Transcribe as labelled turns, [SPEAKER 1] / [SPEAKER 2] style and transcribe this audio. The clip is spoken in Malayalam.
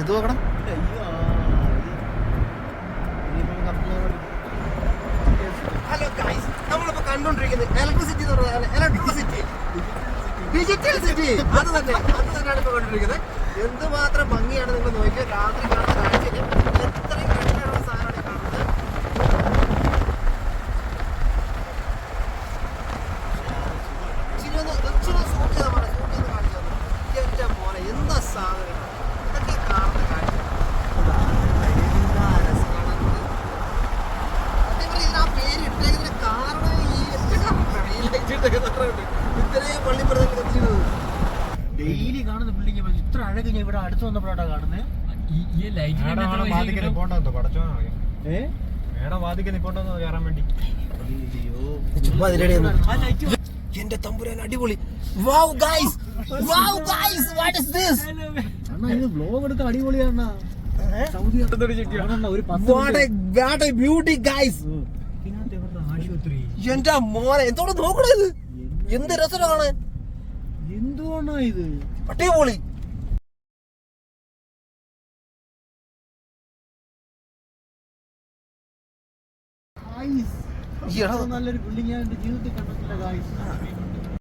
[SPEAKER 1] ഇത് നോക്കണം. ഹലോ കണ്ടോണ്ടിരിക്കുന്നത് ഇലക്ട്രിസിറ്റി ഇലക്ട്രിസിറ്റി ഡിജിറ്റൽ എന്തുമാത്രം ഭംഗിയാണ് നിങ്ങൾ സാധനം? ഇതൊക്കെ കാണുന്ന കാര്യം ആ പേര് ഇട്ടേക്കുന്നതിന് കാരണം ഈ ഇട്ടേക്കുന്ന. ഇത്രയും പള്ളിപ്പുറത്തിൽ കത്തിച്ചിരുന്നത്.
[SPEAKER 2] ഡെയിലി കാണുന്ന? ബിൽഡിംഗ് ഇത്ര അഴക് ഞാൻ ഇവിടെ അടുത്ത് വന്നപ്പോഴാണ് കാണുന്നത്
[SPEAKER 3] ഈ ഈ ലൈറ്റിന്
[SPEAKER 4] പടച്ചോനെ അറിയാം.
[SPEAKER 2] ഏ?
[SPEAKER 4] മേഡം വാദിക്ക് നിപ്പോണ്ടെന്നോ കയറാൻ വേണ്ടി.
[SPEAKER 1] എന്റെ തമ്പുരാൻ അടിപൊളി. Wow guys wow guys what is this
[SPEAKER 2] vlog എടുക്കാൻ അടിപൊളിയാണ്
[SPEAKER 1] എന്റെ മോനെ എന്തോടെ നോക്കണേ ഇത്? എന്ത്? രസമാണ്?
[SPEAKER 2] എന്തുവാണോ ഇത്?
[SPEAKER 1] അടിപൊളി.
[SPEAKER 2] നല്ലൊരു ബിൽഡിംഗ് ഞാൻ എന്റെ ജീവിതത്തിൽ കണ്ടിട്ടില്ല ഗായ്സ്